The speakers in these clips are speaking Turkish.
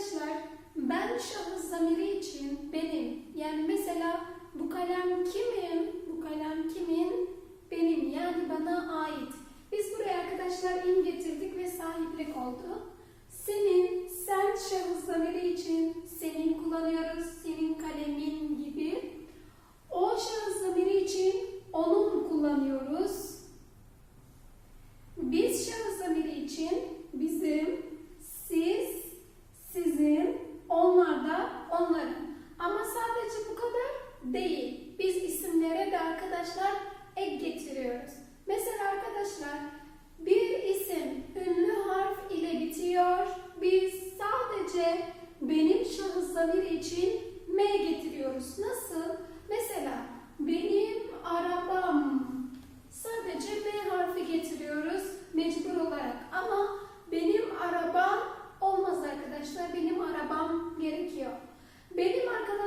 Arkadaşlar ben şahıs zamiri için benim yani mesela bu kalem kimin? Bu kalem kimin? Benim yani bana ait. Biz buraya arkadaşlar in getirdik ve sahiplik oldu. Senin, sen şahıs zamiri için senin kullanıyoruz. Senin kalemin gibi. O şahıs zamiri için onun kullanıyoruz. Biz şahıs zamiri için bizim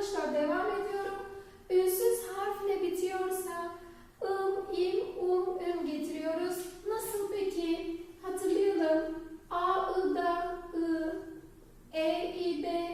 Arkadaşlar devam ediyorum. Ünsüz harfle bitiyorsa ım, im, um, üm getiriyoruz. Nasıl peki? Hatırlayalım. A, I, da, I, E, I, D,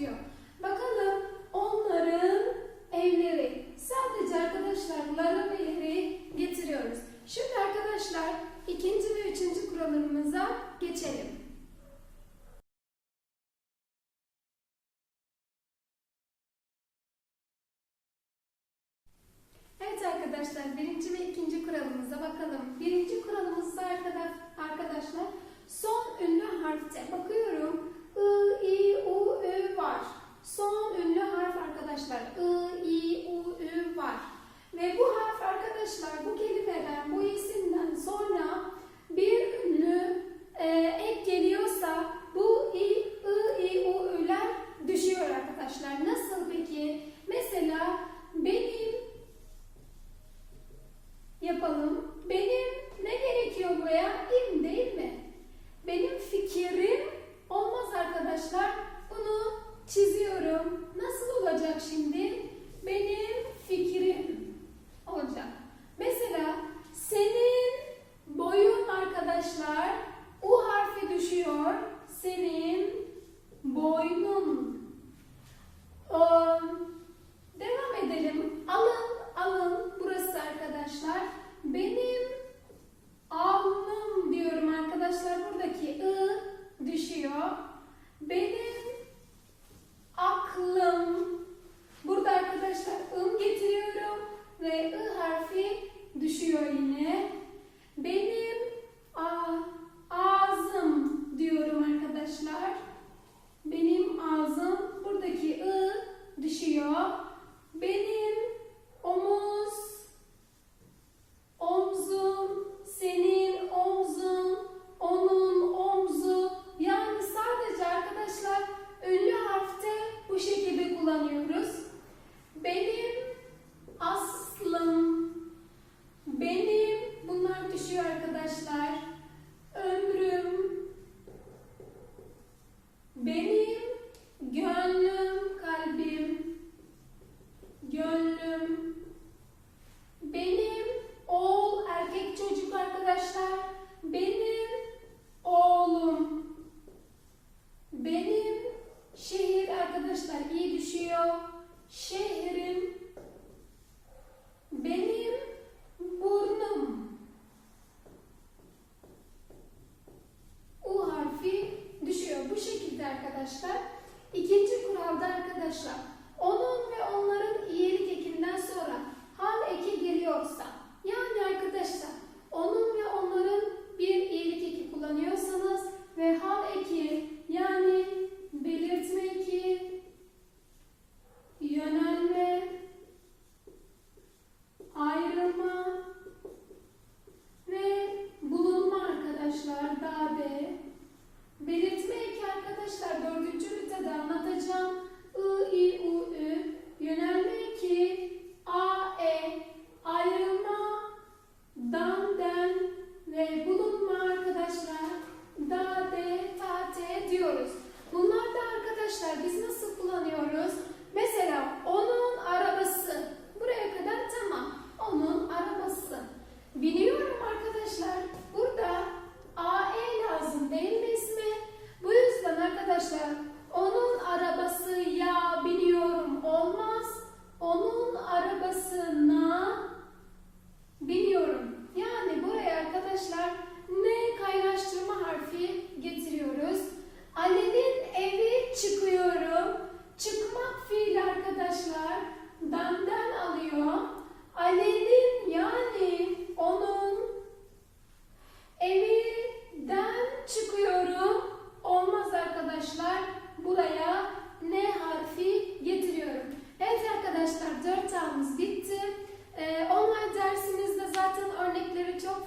benziyor. Bakalım onların evleri. Sadece arkadaşlar ların evleri getiriyoruz. Şimdi arkadaşlar ikinci ve üçüncü kuralımıza geçelim. Evet arkadaşlar birinci ve ikinci kuralımıza bakalım. Birinci kuralımızda arkadaşlar son ünlü harfte bakıyorum. I, I, U, Ü var. Düşüyor yine.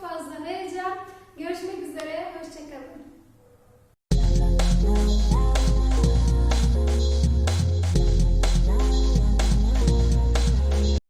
fazla vereceğim. Görüşmek üzere, hoşçakalın.